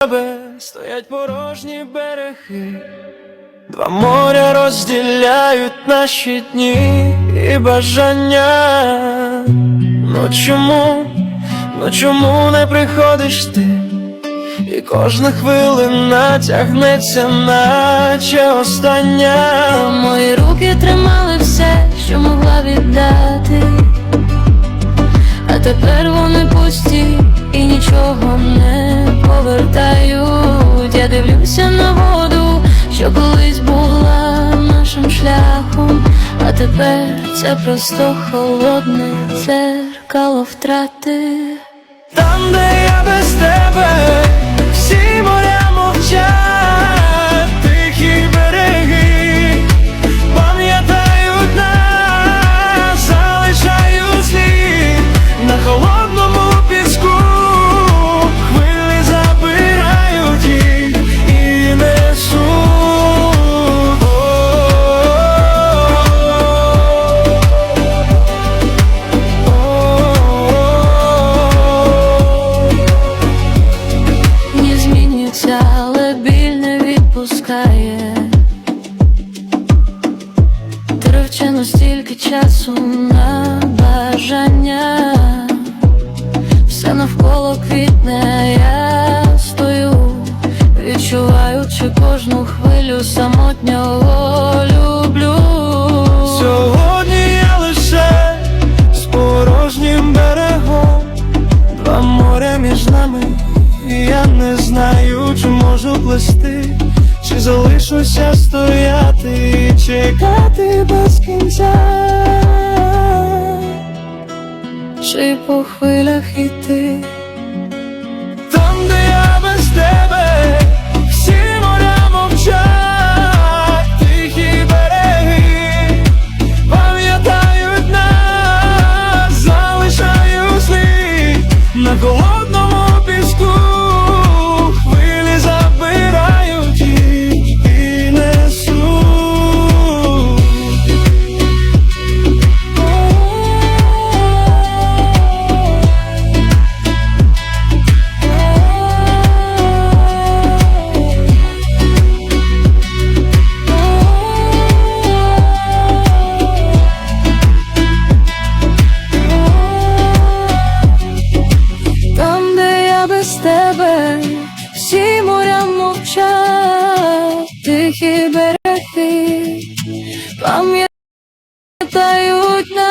тебе стоять порожні береги, два моря розділяють наші дні і бажання. Ну чому, ну чому не приходиш ти? І кожна хвилина тягнеться, наче остання. Мої руки тримали все, що могла віддати, а тепер вони пусті і нічого не повертають. Я дивлюся на воду, що колись була нашим шляхом, а тепер це просто холодне дзеркало втрати. Там, де я без тебе, часу на бажання, все навколо квітне, я стою, відчуваючи кожну хвилю самотнього люблю. Сьогодні я лише з порожнім берегом, два моря між нами, і я не знаю, чи можу плести, чи залишуся стояти і чекати без кінця. Чи по хвилях іти. Там, де я без тебе, всі моря мовчать, тихі береги, пам'ятають нас, залишають слід на тебе, всі моря мовчать, тихі береги, пам'ятають нас.